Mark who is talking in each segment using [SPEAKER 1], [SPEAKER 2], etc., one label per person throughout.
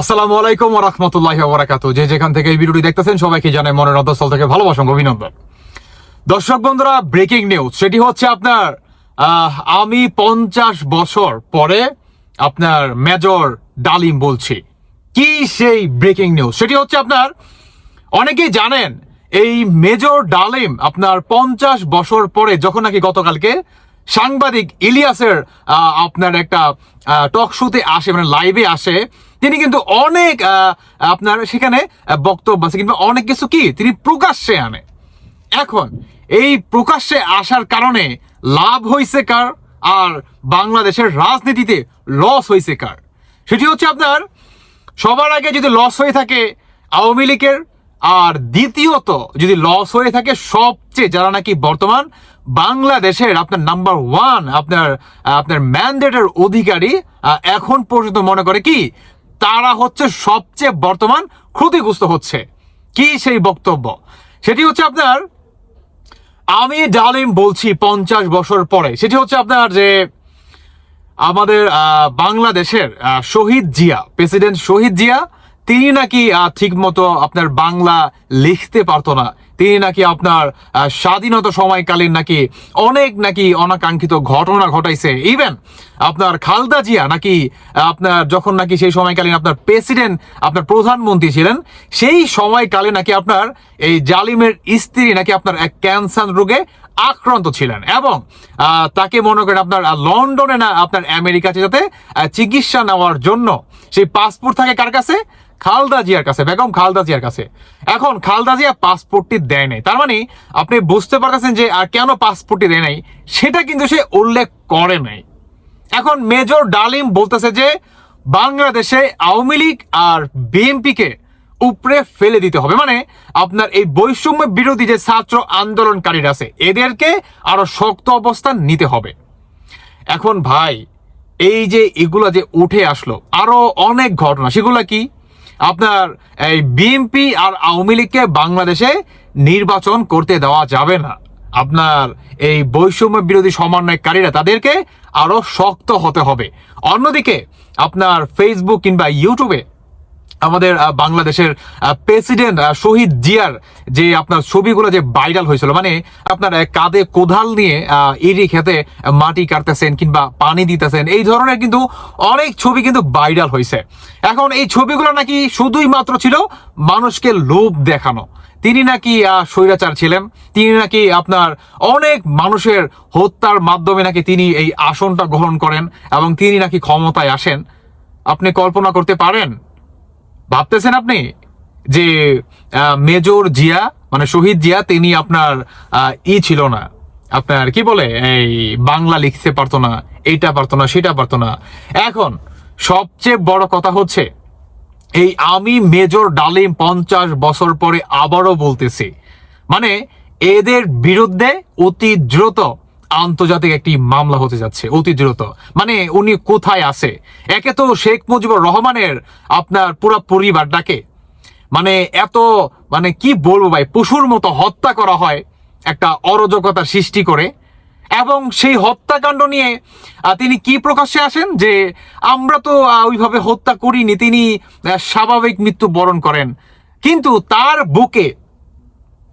[SPEAKER 1] আসসালামু আলাইকুম রহমতুল্লাহ বরাকাত যে যেখান থেকে এই ভিডিওটি দেখতেছেন, সবাইকে জানাই মনের অন্তঃস্থল থেকে ভালোবাসা অভিনন্দন। দর্শক বন্ধুরা ব্রেকিং নিউজ সেটি হচ্ছে আপনার আমি পঞ্চাশ বছর পরে আপনার মেজর ডালিম বলছি। কি সেই ব্রেকিং নিউজ সেটি হচ্ছে আপনার, অনেকেই জানেন, এই মেজর ডালিম আপনার পঞ্চাশ বছর পরে যখন নাকি গতকালকে সাংবাদিক ইলিয়াসের আপনার একটা টক শোতে আসে মানে লাইভে আসে তিনি কিন্তু অনেক আপনার সেখানে বক্তব্য আছে, কিংবা অনেক কিছু কি তিনি প্রকাশ্যে আনে। এখন, এই প্রকাশ্যে আসার কারণে লাভ হয়েছে কার? আর বাংলাদেশের রাজনীতিতে লস হয়েছে কার? সেটি হচ্ছে আপনার, সবার আগে যদি লস হয়ে থাকে আওয়ামী লীগের, আর দ্বিতীয়ত যদি লস হয়ে থাকে সবচেয়ে যারা নাকি বর্তমান বাংলাদেশের আপনার নাম্বার ওয়ান আপনার আপনার ম্যান্ডেটের অধিকারী এখন পর্যন্ত মনে করে কি তারা হচ্ছে সবচেয়ে বর্তমান ক্ষতিগ্রস্ত হচ্ছে। কি সেই বক্তব্য? সেটি হচ্ছে আপনার, আমি ডালিম বলছি পঞ্চাশ বছর পরে। সেটি হচ্ছে আপনার যে আমাদের বাংলাদেশের শহীদ জিয়া, প্রেসিডেন্ট শহীদ জিয়া, তিনি নাকি ঠিক মতো আপনার বাংলা লিখতে পারতো না। তিনি নাকি আপনার স্বাধীনতা সময়কালীন নাকি অনেক নাকি অনাকাঙ্ক্ষিত ঘটনা ঘটাইছে। ইভেন আপনার খালদা জিয়া নাকি, আপনার যখন নাকি সেই সময়কালীন আপনার প্রেসিডেন্ট আপনার প্রধানমন্ত্রী ছিলেন, সেই সময়কালে নাকি আপনার এই জালিমের স্ত্রী নাকি আপনার এক ক্যান্সার রোগে আক্রান্ত ছিলেন এবং তাকে মনে করেন আপনার লন্ডনে না, আপনার আমেরিকাতে যাতে চিকিৎসা নেওয়ার জন্য সেই পাসপোর্ট থাকে কার কাছে? খালদা জিয়ার কাছে, বেগম খালদা জিয়ার কাছে। এখন খালদা জিয়া পাসপোর্টটি দেয় নাই। তার মানে আপনি বুঝতে পারতেছেন যে, আর কেন পাসপোর্টটি দেয় নাই? সেটা কিন্তু সে উল্লেখ করে নাই। এখন মেজর ডালিম বলতেছে যে, বাংলাদেশে আওয়ামী লীগ আর বিএনপিকে উপরে ফেলে দিতে হবে। মানে আপনার এই বৈষম্য বিরোধী যে ছাত্র আন্দোলনকারীরা আছে, এদেরকে আরও শক্ত অবস্থান নিতে হবে। এখন ভাই, এই যে এগুলো যে উঠে আসলো, আরও অনেক ঘটনা। সেগুলো কি? আপনার এই বিএনপি আর আওয়ামী লীগকে বাংলাদেশে নির্বাচন করতে দেওয়া যাবে না। আপনার এই বৈষম্য বিরোধী সমন্বয়কারীরা তাদেরকে আরও শক্ত হতে হবে। অন্যদিকে আপনার ফেসবুক কিংবা ইউটিউবে আমাদের বাংলাদেশের প্রেসিডেন্ট শহীদ জিয়ার যে আপনার ছবিগুলো যে ভাইরাল হয়েছিল মানে আপনার কাঁধে কোদাল নিয়ে ইরি খেতে মাটি কাটতেছেন কিংবা পানি দিতেছেন, এই ধরনের কিন্তু অনেক ছবি কিন্তু ভাইরাল হয়েছে। এখন এই ছবিগুলো নাকি শুধুই মাত্র ছিল মানুষকে লোভ দেখানো। তিনি নাকি স্বৈরাচার ছিলেন, তিনি নাকি আপনার অনেক মানুষের হত্যার মাধ্যমে নাকি তিনি এই আসনটা গ্রহণ করেন এবং তিনি নাকি ক্ষমতায় আসেন। আপনি কল্পনা করতে পারেন? ভাবতেছেন আপনি যে মেজর জিয়া মানে শহীদ জিয়া, তিনি আপনার ই ছিল না। আপনার কি বলে? এই বাংলা লিখতে পারতো না, এইটা পারতো না, সেটা পারতো না। এখন সবচেয়ে বড় কথা হচ্ছে, এই আমি মেজর ডালিম পঞ্চাশ বছর পরে আবারও বলতেছি মানে এদের বিরুদ্ধে অতি দ্রুত আন্তর্জাতিক একটি মামলা হতে যাচ্ছে, অতি দ্রুত। মানে উনি কোথায় আছে? একে তো শেখ মুজিবুর রহমানের আপনার পুরো পরিবারটাকে মানে এত মানে কি বলব ভাই, পশুর মতো হত্যা করা হয়, একটা অরাজকতা সৃষ্টি করে। এবং সেই হত্যাকাণ্ড নিয়ে তিনি কি প্রকাশ্যে আসেন? যে আমরা তো ওইভাবে হত্যা করিনি, তিনি স্বাভাবিক মৃত্যু বরণ করেন। কিন্তু তার বুকে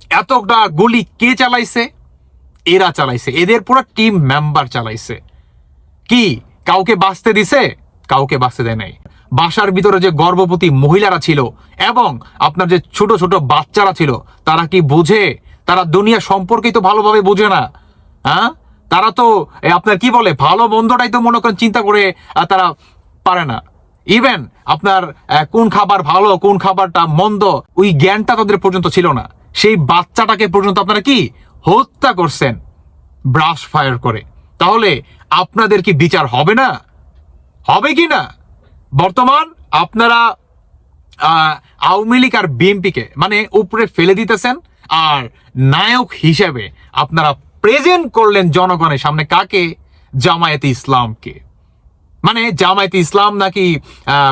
[SPEAKER 1] এতটা গুলি কে চালাইছে? এরা চালাইছে। এদের পুরো টিম মেম্বার চালাইছে। কি? কাউকে বাঁচতে দিছে? কাউকে বাঁচতে দেয় নাই। বাসার ভিতরে যে গর্ভবতী মহিলারা ছিল এবং আপনার যে ছোট ছোট বাচ্চারা ছিল, তারা কি বোঝে? তারা দুনিয়া সম্পর্কেই তো ভালোভাবে বোঝে না। হ্যাঁ? তারা তো আপনার কি বলে, ভালো মন্দটাই তো মনে করেন চিন্তা করে তারা পারে না। ইভেন আপনার কোন খাবার ভালো, কোন খাবারটা মন্দ, ওই জ্ঞানটা তাদের পর্যন্ত ছিল না। সেই বাচ্চাটাকে পর্যন্ত আপনারা কি হত্যা করছেন ব্রাশ ফায়ার করে। তাহলে আপনাদের কি বিচার হবে না? হবে কি না? বর্তমান আপনারা আওয়ামী লীগ আর বিএনপিকে মানে উপরে ফেলে দিতেছেন আর নায়ক হিসেবে আপনারা প্রেজেন্ট করলেন জনগণের সামনে কাকে? জামায়াতে ইসলামকে। মানে জামায়াতে ইসলাম নাকি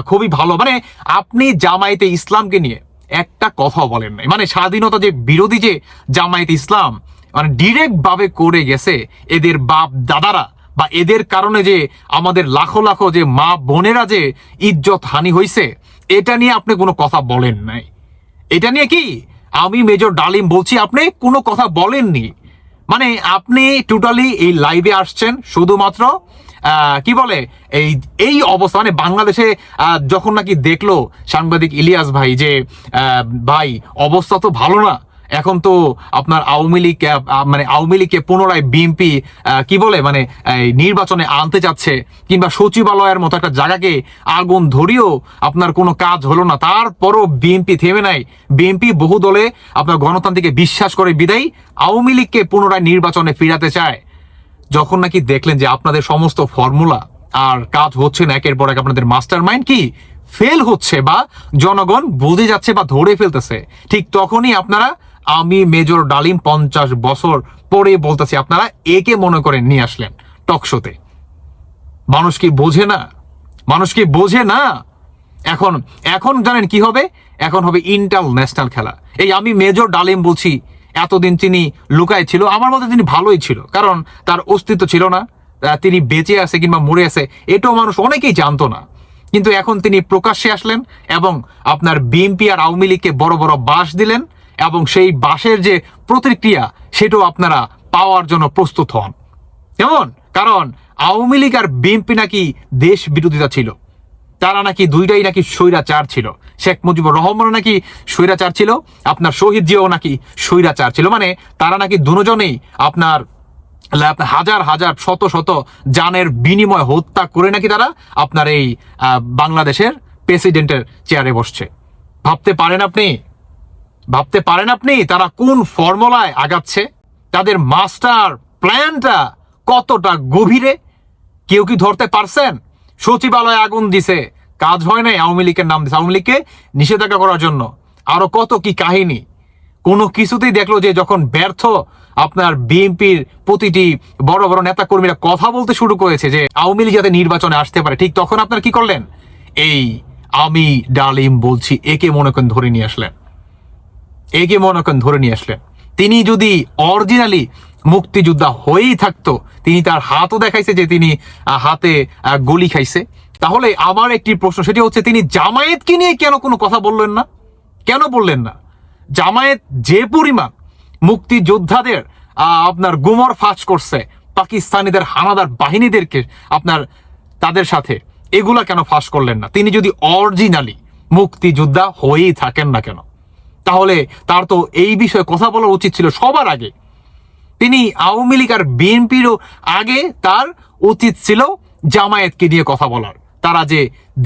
[SPEAKER 1] খুবই ভালো। মানে আপনি জামায়াতে ইসলামকে নিয়ে একটা কথা বলেন নাই। মানে স্বাধীনতা যে বিরোধী যে জামায়াতে ইসলাম মানে ডিরেক্ট ভাবে করে গেছে এদের বাপ দাদারা বা এদের কারণে যে আমাদের লাখো লাখো যে মা বোনেরা যে ইজ্জত হানি হয়েছে এটা নিয়ে আপনি কোনো কথা বলেন নাই। এটা নিয়ে কি? আমি মেজর ডালিম বলছি, আপনি কোনো কথা বলেননি। মানে আপনি টোটালি এই লাইভে আসছেন, শুধুমাত্র কি বলে, এই এই অবস্থা মানে বাংলাদেশে যখন নাকি দেখল সাংবাদিক ইলিয়াস ভাই যে ভাই, অবস্থা তো ভালো না এখন তো আপনার আওয়ামী লীগ মানে আওয়ামী লীগকে পুনরায় বিএনপি কি বলে মানে নির্বাচনে আনতে চাচ্ছে কিংবা সচিবালয়ের মতো একটা জায়গাকে আগুন ধরিয়েও আপনার কোনো কাজ হলো না। তারপরও বিএনপি থেমে নাই। বিএনপি বহু দলে আপনার গণতান্ত্রিকে বিশ্বাস করে বিদায়ী আওয়ামী লীগকে পুনরায় নির্বাচনে ফিরাতে চায়। যখন নাকি দেখলেন যে আপনাদের সমস্ত ফর্মুলা আর কাজ হচ্ছে না, একের পর এক আপনাদের মাস্টার মাইন্ড কি ফেল হচ্ছে বা জনগণ বুঝে যাচ্ছে বা ধরে ফেলতেছে, ঠিক তখনই আপনারা আমি মেজর ডালিম পঞ্চাশ বছর পরে বলতেছি, আপনারা একে মনে করে নিয়ে আসলেন টকশোতে মানুষ কি বোঝে না? মানুষ কি বোঝে না? এখন এখন জানেন কি হবে? এখন হবে ইন্টারন্যাশনাল খেলা। এই আমি মেজর ডালিম বলছি, এতদিন তিনি লুকায় ছিল, আমার মতে তিনি ভালোই ছিল, কারণ তার অস্তিত্ব ছিল না। তিনি বেঁচে আছে কিংবা মরে আছে, এটাও মানুষ অনেকেই জানতো না। কিন্তু এখন তিনি প্রকাশ্যে আসলেন এবং আপনার বিএনপি আর আওয়ামী লীগকে বড় বড় বাস দিলেন। এবং সেই বাসের যে প্রতিক্রিয়া, সেটাও আপনারা পাওয়ার জন্য প্রস্তুত হন। কেমন? কারণ আওয়ামী লীগ আর বিএনপি নাকি দেশ বিরোধিতা ছিল। তারা নাকি দুইটাই নাকি স্বৈরাচার ছিল। শেখ মুজিবুর রহমান নাকি স্বৈরাচার ছিল, আপনার শহীদ জিয়াও নাকি স্বৈরাচার ছিল। মানে তারা নাকি দুজনেই আপনার হাজার হাজার, শত শত জানের বিনিময় হত্যা করে নাকি তারা আপনার এই বাংলাদেশের প্রেসিডেন্টের চেয়ারে বসছে। ভাবতে পারেন আপনি? ভাবতে পারেন আপনি তারা কোন ফর্মুলায় আগাচ্ছে? তাদের মাস্টার প্ল্যানটা কতটা গভীরে? কেউ কি ধরতে পারছেন? সচিবালয়ে আগুন দিছে, কাজ হয় নাই আওয়ামী লীগের নাম দিছে। আওয়ামী লীগকে নিষেধাজ্ঞা করার জন্য। আরও কত কি কাহিনী? কোনো কিছুতেই দেখল যে যখন ব্যর্থ আপনার বিএনপির প্রতিটি বড় বড় নেতা কর্মীরা কথা বলতে শুরু করেছে যে আওয়ামী লীগ যাতে নির্বাচনে আসতে পারে, ঠিক তখন আপনার কি করলেন? এই আমি ডালিম বলছি, একে মনে করেন ধরে নিয়ে আসলেন। একে মনে করেন ধরে নিয়ে আসলেন। তিনি যদি অরিজিনালি মুক্তিযোদ্ধা হয়েই থাকতো, তিনি তার হাতও দেখাইছে যে তিনি হাতে গলি খাইছে। তাহলে আমার একটি প্রশ্ন, সেটি হচ্ছে তিনি জামায়াতকে নিয়ে কেন কোনো কথা বললেন না? কেন বললেন না? জামায়াত যে পরিমাণ মুক্তিযোদ্ধাদের আপনার গুমর ফাঁস করছে, পাকিস্তানিদের হানাদার বাহিনীদেরকে আপনার, তাদের সাথে, এগুলা কেন ফাঁস করলেন না? তিনি যদি অরিজিনালি মুক্তিযোদ্ধা হয়েই থাকেন না কেন? তাহলে তার তো এই বিষয়ে কথা বলা উচিত ছিল সবার আগে। তিনি আওয়ামী লীগ আর বিএনপিরও আগে তার উচিত ছিল জামায়াতকে নিয়ে কথা বলার। তারা যে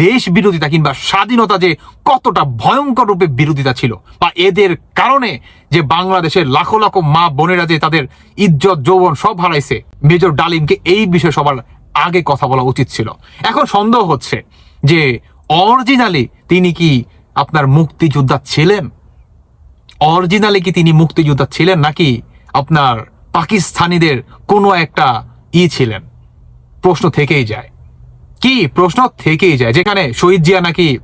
[SPEAKER 1] দেশ বিরোধিতা কিংবা স্বাধীনতা যে কতটা ভয়ঙ্কর রূপে বিরোধিতা ছিল বা এদের কারণে যে বাংলাদেশের লাখো লাখো মা বোনেরা যে তাদের ইজ্জত, যৌবন সব হারাইছে, মেজর ডালিমকে এই বিষয়ে সবার আগে কথা বলা উচিত ছিল। এখন সন্দেহ হচ্ছে যে অরিজিনালি তিনি কি আপনার মুক্তিযোদ্ধা ছিলেন? অরিজিনালি কি তিনি মুক্তিযোদ্ধা ছিলেন নাকি আপনার পাকিস্তানিদের কোনো একটা ই ছিলেন? প্রশ্ন থেকেই যায়। কি প্রশ্ন থেকেই যায়? যেখানে শহীদ জিয়া নাকি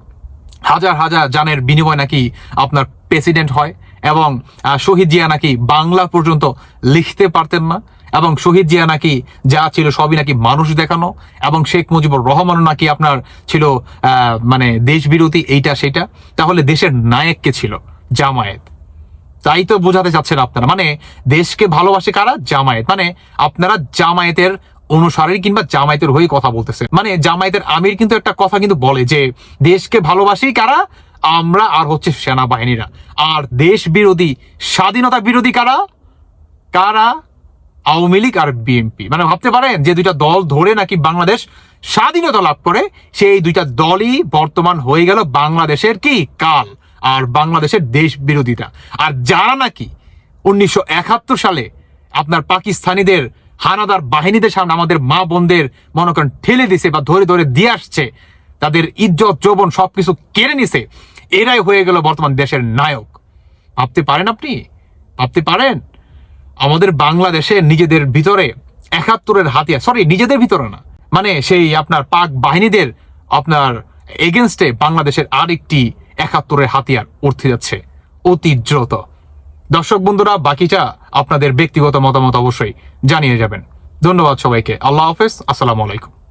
[SPEAKER 1] হাজার হাজার জানের বিনিময় নাকি আপনার প্রেসিডেন্ট হয় এবং শহীদ জিয়া নাকি বাংলা পর্যন্ত লিখতে পারতেন না এবং শহীদ জিয়া নাকি যা ছিল সবই নাকি মানুষ দেখানো এবং শেখ মুজিবুর রহমান নাকি আপনার ছিল মানে দেশবিরোধী এইটা সেটা। তাহলে দেশের নায়ক কে ছিল জামায়াত। তাই তো বোঝাতে চাচ্ছেন আপনারা। মানে দেশকে ভালোবাসে কারা? জামায়াত। মানে আপনারা জামায়াতের অনুসারী কিংবা জামায়াতের হয়ে কথা বলতেছে মানে জামায়াতের আমির কিন্তু একটা কথা কিন্তু বলে যে, দেশকে ভালোবাসি কারা? আমরা আর হচ্ছে সেনাবাহিনীরা। আর দেশ বিরোধী স্বাধীনতা বিরোধী কারা? কারা? আওয়ামী লীগ আর বিএনপি। মানে ভাবতে পারেন যে দুইটা দল ধরে নাকি বাংলাদেশ স্বাধীনতা লাভ করে, সেই দুইটা দলই বর্তমান হয়ে গেল বাংলাদেশের কি? কাল। আর বাংলাদেশের দেশ বিরোধিতা আর যারা নাকি উনিশশো একাত্তর সালে আপনার পাকিস্তানিদের হানাদার বাহিনীদের সামনে আমাদের মা বোনদের মনে করেন ঠেলে দিছে বা ধরে ধরে দিয়ে আসছে, তাদের ইজ্জত, যৌবন সবকিছু কেড়ে নিছে, এরাই হয়ে গেল বর্তমান দেশের নায়ক। ভাবতে পারেন আপনি? ভাবতে পারেন? আমাদের বাংলাদেশে নিজেদের ভিতরে একাত্তরের হাতিয়ার সরি নিজেদের ভিতরে না মানে সেই আপনার পাক বাহিনীদের আপনার এগেনস্টে বাংলাদেশের আরেকটি একাত্তরের হাতিয়ার উঠতে যাচ্ছে অতি দ্রুত। দর্শক বন্ধুরা, বাকিটা আপনাদের ব্যক্তিগত মতামত অবশ্যই জানিয়ে যাবেন। ধন্যবাদ সবাইকে। আল্লাহ হাফেজ। আসসালামু আলাইকুম।